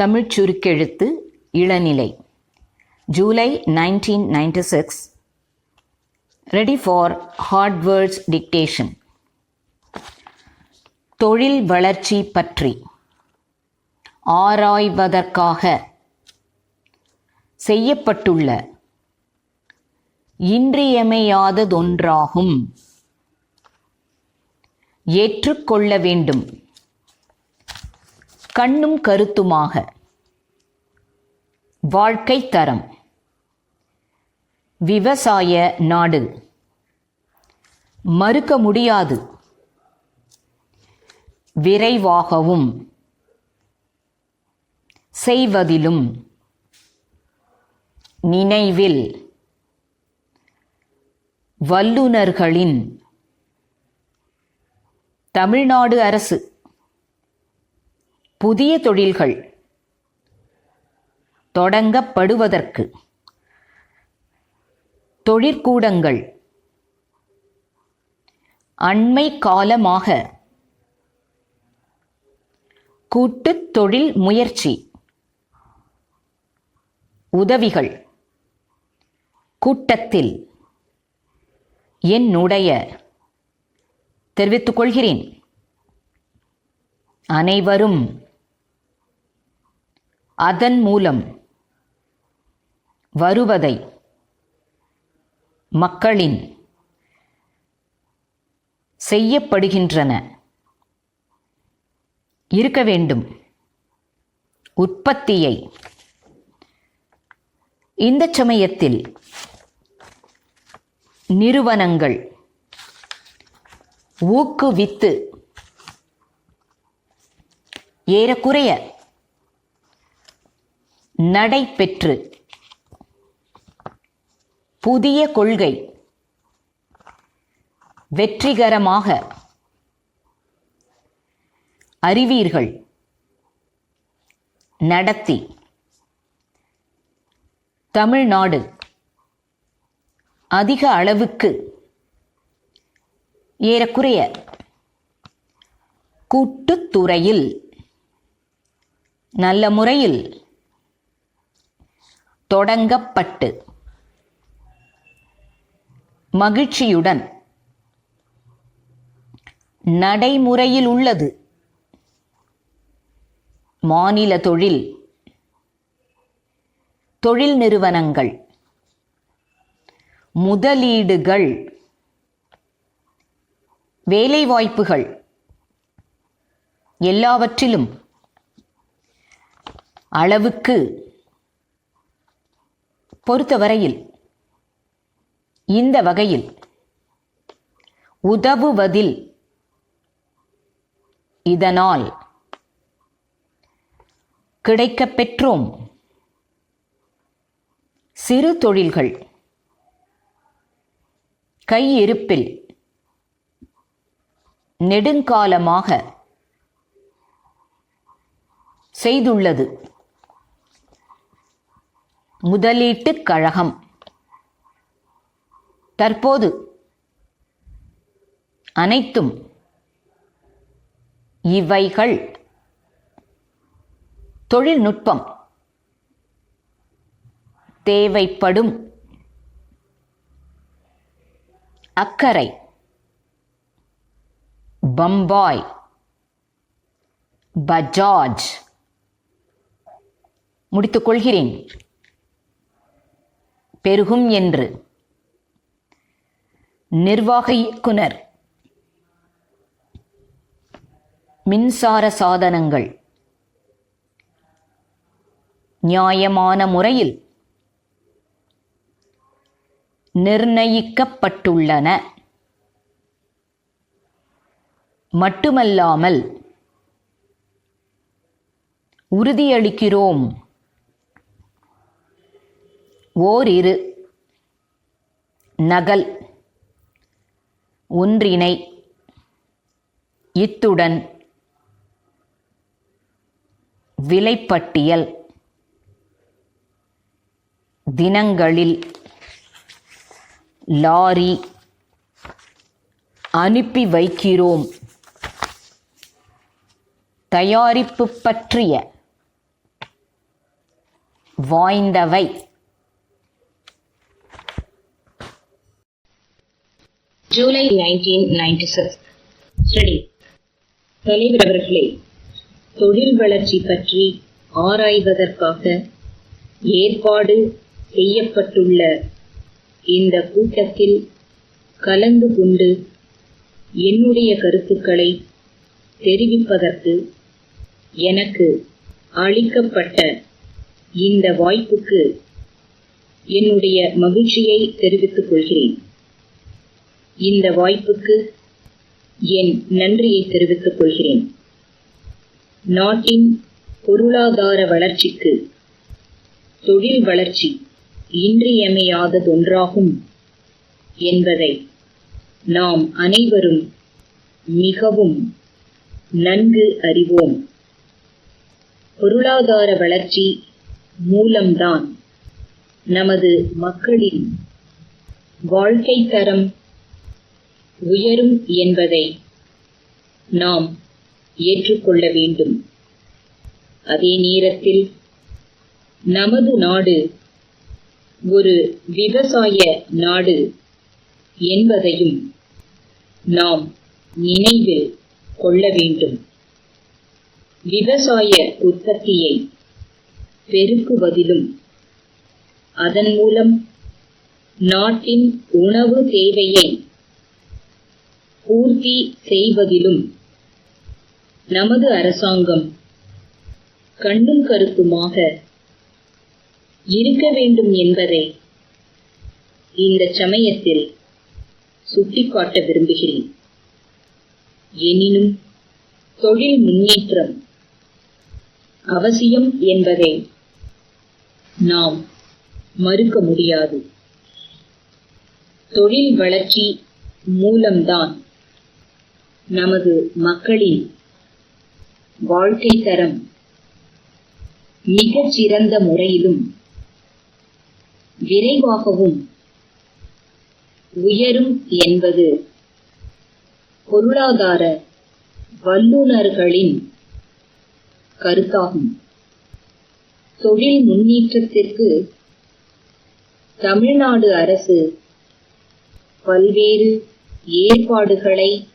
தமிழ்ச் சுருக்கெழுத்து இளநிலை. July nineteen ninety six ready for hard words dictation தொழில் வளர்ச்சி பற்றி. ஆராய்வதற்காக செய்யப்பட்டுள்ள இன்றியமையாததொன்றாகும். ஏற்றுக்கொள்ள வேண்டும். கண்ணும் கருத்துமாக. வாழ்க்கை தரம். விவசாய நாடு. மறுக்க முடியாது. விரைவாகவும். செய்வதிலும். நினைவில். வல்லுனர்களின் தமிழ்நாடு அரசு. புதிய தொழில்கள் தொடங்கப்படுவதற்கு தொழிற்கூடங்கள் அண்மை காலமாக கூட்டுத் தொழில் முயற்சி உதவிகள் கூட்டத்தில் என்னுடைய தெரிவித்துக் கொள்கிறேன். அனைவரும் அதன் மூலம் வருவதை மக்களின் செய்யப்படுகின்றன. இருக்க வேண்டும். உற்பத்தியை. இந்த சமயத்தில் நிறுவனங்கள் ஊக்குவித்து ஏறக்குறைய நடைபெற்று புதிய கொள்கை வெற்றிகரமாக அறிவீர்கள் நடத்தி தமிழ்நாடு அதிக அளவுக்கு ஏறக்குறைய கூட்டுத்துறையில் நல்ல முறையில் தொடங்கப்பட்டு. மகிழ்ச்சியுடன். நடைமுறையில் உள்ளது. மாநில தொழில். தொழில் நிறுவனங்கள். முதலீடுகள். வேலைவாய்ப்புகள். எல்லாவற்றிலும் அளவுக்கு பொறுத்தவரையில் இந்த வகையில் உதவுவதில் இதனால் கிடைக்கப் பெற்றோம் சிறு தொழில்கள் கையிருப்பில் நெடுங்காலமாக செய்துள்ளது. முதலீட்டுக் கழகம். தற்போது அனைத்தும் இவைகள். தொழில்நுட்பம். தேவைப்படும் அக்கறை. பம்பாய். பஜாஜ். முடித்துக் கொள்கிறேன். பெருகும் என்று. நிர்வாக இயக்குனர் மின்சார சாதனங்கள். நியாயமான முறையில். நிர்ணயிக்கப்பட்டுள்ளன. மட்டுமல்லாமல். உறுதியளிக்கிறோம். ஓரிரு. நகல். ஒன்றினை இத்துடன். விலைப்பட்டியல். தினங்களில். லாரி. அனுப்பி வைக்கிறோம். தயாரிப்பு பற்றிய. வாய்ந்தவை. July nineteen ninety six study தலைவர் தொழில் வளர்ச்சி பற்றி ஆராய்வதற்காக ஏற்பாடு செய்யப்பட்டுள்ள இந்த கூட்டத்தில் கலந்து கொண்டு என்னுடைய கருத்துக்களை தெரிவிப்பதற்கு எனக்கு அளிக்கப்பட்ட இந்த வாய்ப்புக்கு என்னுடைய மகிழ்ச்சியை தெரிவித்துக் கொள்கிறேன். இந்த வாய்ப்புக்கு என் நன்றியை தெரிவித்துக் கொள்கிறேன். நாட்டின் பொருளாதார வளர்ச்சிக்கு தொழில் வளர்ச்சி இன்றியமையாததொன்றாகும் என்பதை நாம் அனைவரும் மிகவும் நன்கு அறிவோம். பொருளாதார வளர்ச்சி மூலம்தான் நமது மக்களின் வாழ்க்கை தரம் உயரும் என்பதை நாம் ஏற்றுக்கொள்ள வேண்டும். அதே நேரத்தில் நமது நாடு ஒரு விவசாய நாடு என்பதையும் நாம் நினைவில் கொள்ள வேண்டும். விவசாய உற்பத்தியை பெருக்குவதிலும் அதன் மூலம் நாட்டின் உணவு தேவையை பூர்த்தி செய்வதிலும். நமது அரசாங்கம் கண்ணும் கருத்துமாக இருக்க வேண்டும் என்பதை இந்த சமயத்தில் சுட்டிக்காட்ட விரும்புகிறேன். எனினும் தொழில் முன்னேற்றம் அவசியம் என்பதை நாம் மறுக்க முடியாது. தொழில் வளர்ச்சி மூலம்தான் நமது மக்களின் வாழ்க்கை தரம் மிகச்சிறந்த முறையிலும் விரைவாகவும் உயரும் என்பது பொருளாதார வல்லுநர்களின் கருத்தாகும். தொழில் முன்னேற்றத்திற்கு தமிழ்நாடு அரசு பல்வேறு ஏற்பாடுகளை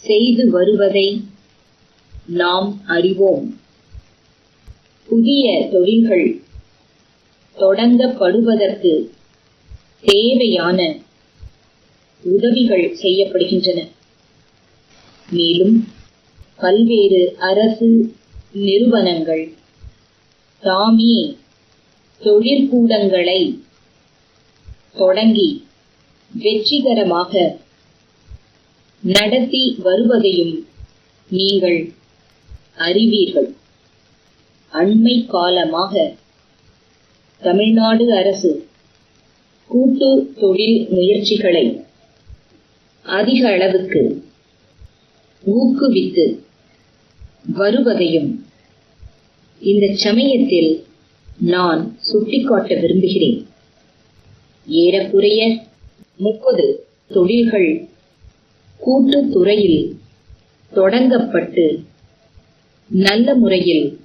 செய்து வருவதை நாம் அறிவோம். புதிய தொழில்கள் தொடங்கப்படுவதற்கு தேவையான உதவிகள் செய்யப்படுகின்றன. மேலும் பல்வேறு அரசு நிறுவனங்கள் தாமே தொழிற்கூடங்களை தொடங்கி வெற்றிகரமாக நடத்தி வருவதையும் நீங்கள் அறிவீர்கள். அண்மை காலமாக தமிழ்நாடு அரசு கூட்டு தொழில் முயற்சிகளை அதிக அளவுக்கு ஊக்குவித்து வருவதையும் இந்த சமயத்தில் நான் சுட்டிக்காட்ட விரும்புகிறேன். ஏறக்குறைய முப்பது தொழில்கள் கூட்டுத்துறையில் தொடங்கப்பட்டு நல்ல முறையில்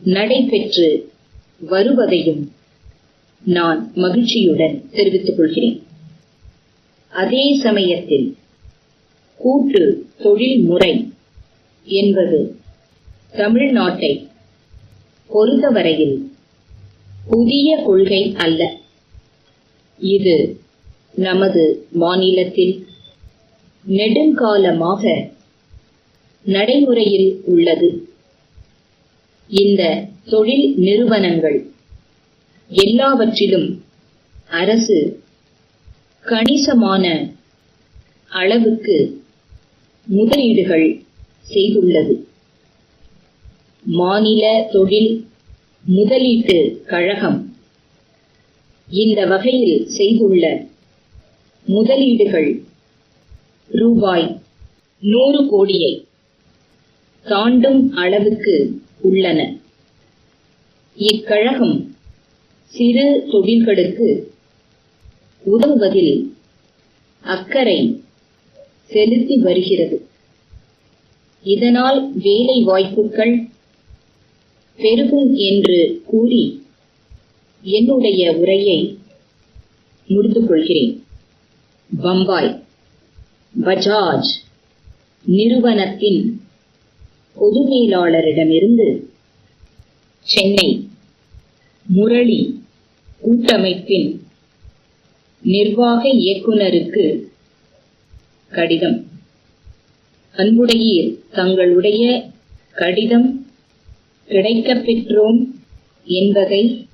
நடைபெற்று வருவதையும் நான் மகிழ்ச்சியுடன் தெரிவித்துக் கொள்கிறேன். அதே சமயத்தில் கூட்டு தொழில் முறை என்பது தமிழ்நாட்டை பொறுத்தவரையில் புதிய கொள்கை அல்ல. இது நமது மாநிலத்தில் நெடுங்காலமாக நடைமுறையில் உள்ளது. இந்த தொழில் நிறுவனங்கள் எல்லாவற்றிலும் அரசு கணிசமான அளவுக்கு முதலீடுகள் செய்துள்ளது. மாநில தொழில் முதலீட்டு கழகம் இந்த வகையில் செய்துள்ள முதலீடுகள் ரூபாய் நூறு கோடியை தாண்டும் அளவுக்கு உள்ளன. இக்கழகம் சிறு தொழில்களுக்கு உதவுவதில் அக்கறை செலுத்தி வருகிறது. இதனால் வேலை வாய்ப்புகள் பெருகும் என்று கூறி என்னுடைய உரையை முடித்துக் கொள்கிறேன். பம்பாய். பஜாஜ் நிறுவனத்தின் பொது மேலாளரிடமிருந்து சென்னை முரளி கூட்டமைப்பின் நிர்வாக இயக்குனருக்கு கடிதம். அன்புடையீர் தங்களுடைய கடிதம் கிடைக்கப் பெற்றோம் என்பதை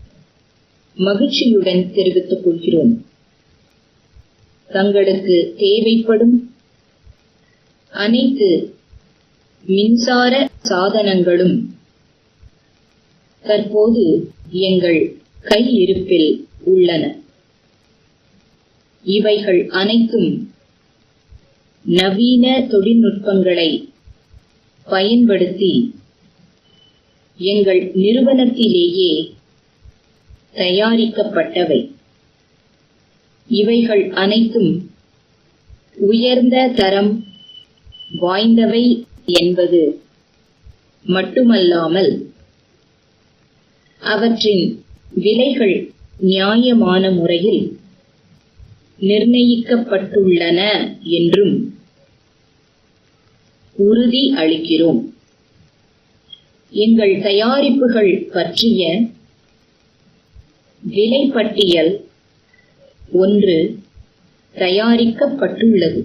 மகிழ்ச்சியுடன் தெரிவித்துக் கொள்கிறோம். தங்களுக்கு தேவைப்படும் அனைத்து மின்சார சாதனங்களும் தற்போது எங்கள் கையிருப்பில் உள்ளன. இவைகள் அனைத்தும் நவீன தொழில்நுட்பங்களை பயன்படுத்தி எங்கள் நிறுவனத்திலேயே தயாரிக்கப்பட்டவை. இவைகள் அனைத்தும் உயர்ந்த தரம் வாய்ந்தவை என்பது மட்டுமல்லாமல் அவற்றின் விலைகள் நியாயமான முறையில் நிர்ணயிக்கப்பட்டுள்ளன என்றும் உறுதி அளிக்கிறோம். எங்கள் தயாரிப்புகள் பற்றிய விலைப்பட்டியல் ஒன்று தயாரிக்கப்பட்டுள்ளது.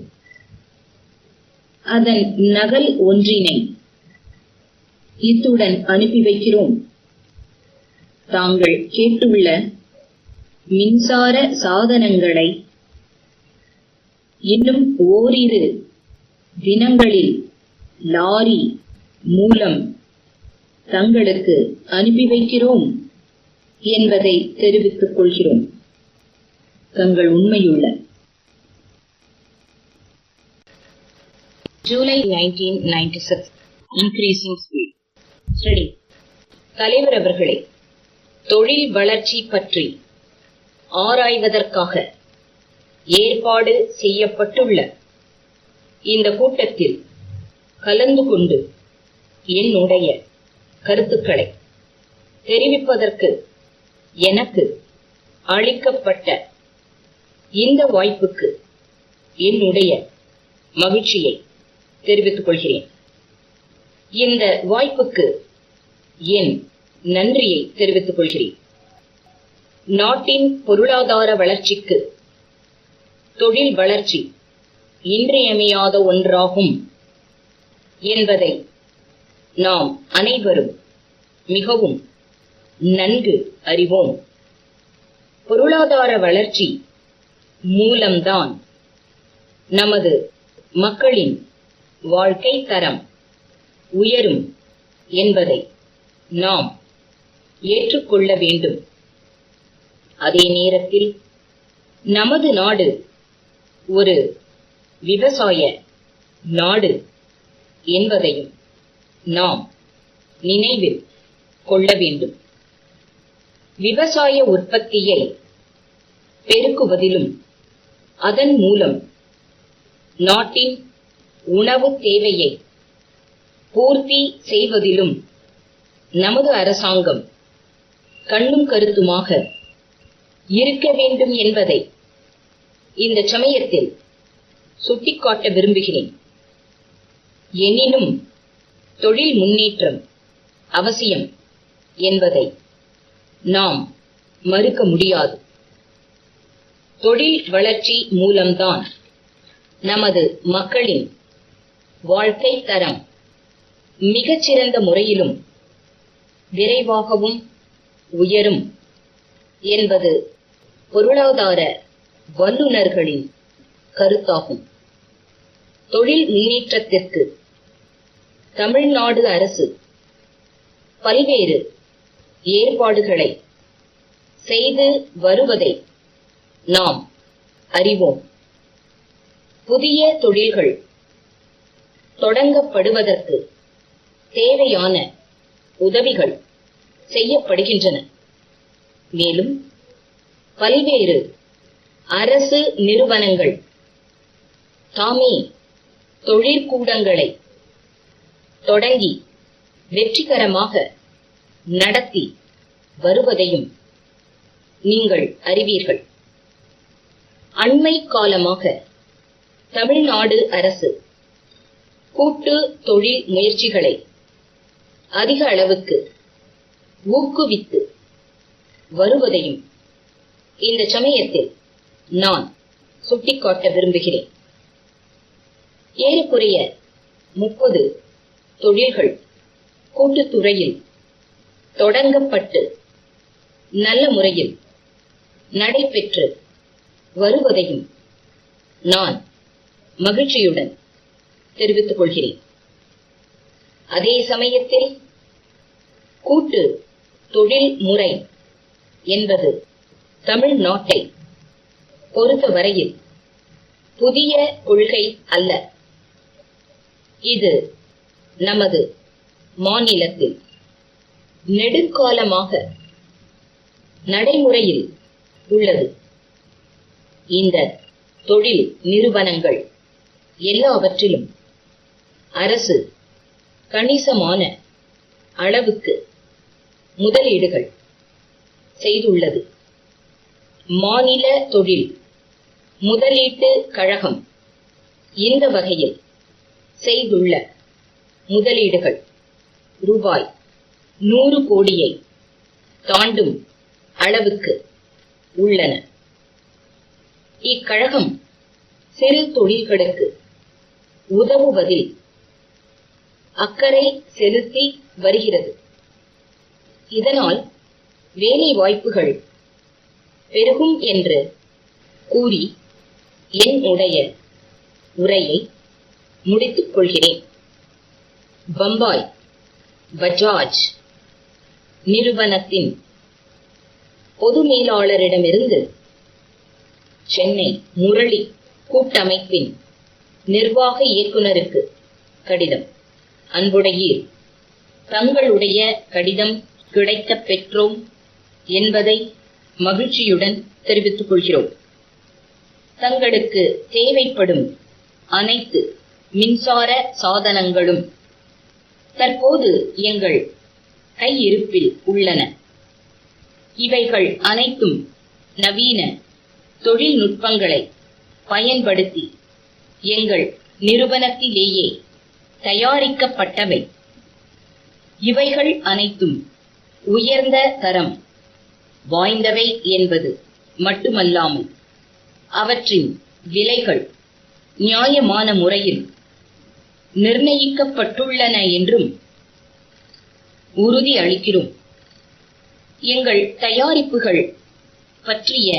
அதன் நகல் ஒன்றினை இத்துடன் அனுப்பி வைக்கிறோம். தாங்கள் கேட்டுள்ள மின்சார சாதனங்களை இன்னும் ஓரிரு தினங்களில் லாரி மூலம் தங்களுக்கு அனுப்பி வைக்கிறோம் என்பதை தெரிவித்துக் கொள்கிறோம். தங்கள் உண்மையுள்ள. ஜூலை 1996 இன்க்ரீசிங் ஸ்பீட் ஸ்டடி தலைவர் அவர்களே தொழில் வளர்ச்சி பற்றி ஆராய்வதற்காக ஏற்பாடு செய்யப்பட்டுள்ள இந்த கூட்டத்தில் கலந்து கொண்டு என்னுடைய கருத்துக்களை தெரிவிப்பதற்கு எனக்கு அளிக்கப்பட்ட இந்த வாய்ப்புக்கு என்னுடைய மகிழ்ச்சியை தெரிவித்துக் கொள்கிறேன். இந்த வாய்ப்புக்கு என் நன்றியை தெரிவித்துக் கொள்கிறேன். நாட்டின் பொருளாதார வளர்ச்சிக்கு தொழில் வளர்ச்சி இன்றியமையாத ஒன்றாகும் என்பதை நாம் அனைவரும் மிகவும் நன்கு அறிவோம். பொருளாதார வளர்ச்சி மூலம்தான். நமது மக்களின் வாழ்க்கை தரம் உயரும் என்பதை நாம் ஏற்றுக்கொள்ள வேண்டும். அதே நேரத்தில் நமது நாடு ஒரு விவசாய நாடு என்பதையும் நாம் நினைவில் கொள்ள வேண்டும். விவசாய உற்பத்தியை பெருக்குவதிலும் அதன் மூலம் நாட்டின் உணவு தேவையை பூர்த்தி செய்வதிலும் நமது அரசாங்கம் கண்ணும் கருத்துமாக இருக்க வேண்டும் என்பதை இந்த சமயத்தில் சுட்டிக்காட்ட விரும்புகிறேன். எனினும் தொழில் முன்னேற்றம் அவசியம் என்பதை நாம் மறுக்க முடியாது. தொழில் வளர்ச்சி மூலம்தான் நமது மக்களின் வாழ்க்கை தரம் மிகச்சிறந்த முறையிலும் விரைவாகவும் உயரும் என்பது பொருளாதார வல்லுநர்களின் கருத்தாகும். தொழில் முன்னேற்றத்திற்கு தமிழ்நாடு அரசு பல்வேறு ஏற்பாடுகளை செய்து வருவதை நாம் அறிவோம். புதிய தொழில்கள் தொடங்கப்படுவதற்கு தேவையான உதவிகள் செய்யப்படுகின்றன. மேலும் பல்வேறு அரசு நிறுவனங்கள் தாமே தொழிற்கூடங்களை தொடங்கி வெற்றிகரமாக நடத்தி வருவதையும் நீங்கள் அறிவீர்கள். அண்மை காலமாக தமிழ்நாடு அரசு கூட்டு தொழில் முயற்சிகளை அதிக அளவுக்கு ஊக்குவித்து வருவதையும் இந்த சமயத்தில் நான் சுட்டிக்காட்ட விரும்புகிறேன். ஏறக்குறைய முப்பது தொழில்கள் கூட்டுத்துறையில் தொடங்கப்பட்டு நல்ல முறையில் நடைபெற்று வருவதையும் நான் மகிழ்ச்சியுடன் தெரிவித்துக் கொள்கிறேன். அதே சமயத்தில் கூட்டு தொழில் முறை என்பது தமிழ்நாட்டை பொறுத்தவரையில் புதிய கொள்கை அல்ல. இது நமது மாநிலத்தில் நெடுங்காலமாக நடைமுறையில் உள்ளது. இந்த தொழில் நிறுவனங்கள் எல்லாவற்றிலும் அரசு கணிசமான அளவுக்கு முதலீடுகள் செய்துள்ளது. மாநில தொழில் முதலீட்டு கழகம் இந்த வகையில் செய்துள்ள முதலீடுகள் ரூபாய் நூறு கோடியை தாண்டும் அளவுக்கு உள்ளன. இக்கழகம் சிறு தொழில்களுக்கு உதவுவதில் அக்கறை செலுத்தி வருகிறது. இதனால் வேலை வாய்ப்புகள் பெருகும் என்று கூறி என் உடைய உரையை முடித்துக் கொள்கிறேன். பம்பாய் பஜாஜ் நிறுவனத்தின் பொது மேலாளரிடமிருந்து சென்னை முரளி கூட்டமைப்பின் நிர்வாக இயக்குனருக்கு கடிதம். அன்புடையீர் தங்களுடைய கடிதம் கிடைக்க பெற்றோம் என்பதை மகிழ்ச்சியுடன் தெரிவித்துக் கொள்கிறோம். தங்களுக்கு தேவைப்படும் அனைத்து மின்சார சாதனங்களும் தற்போது எங்கள் கையிருப்பில் உள்ளன. இவைகள் அனைத்தும் நவீன தொழில்நுட்பங்களை பயன்படுத்தி எங்கள் நிறுவனத்திலேயே தயாரிக்கப்பட்டவை. இவைகள் அனைத்தும் உயர்ந்த தரம் வாய்ந்தவை என்பது மட்டுமல்லாமல் அவற்றின் விலைகள் நியாயமான முறையில் நிர்ணயிக்கப்பட்டுள்ளன என்றும் உறுதி அளிக்கிறோம் எங்கள் தயாரிப்புகள் பற்றிய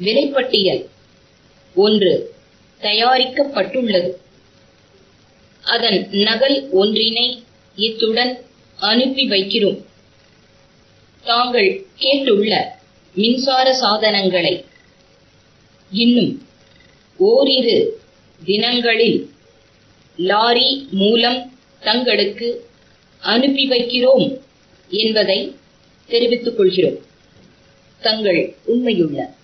விலைப்பட்டியல் ஒன்று தயாரிக்கப்பட்டுள்ளது. அதன் நகல் ஒன்றினை இத்துடன் அனுப்பி வைக்கிறோம். தாங்கள் கேட்டுள்ள மின்சார சாதனங்களை. இன்னும் ஓரிரு தினங்களில் லாரி மூலம் தங்களுக்கு அனுப்பி வைக்கிறோம் என்பதை தெரிவித்துக் கொள்கிறோம். தங்கள் உண்மையுள்ள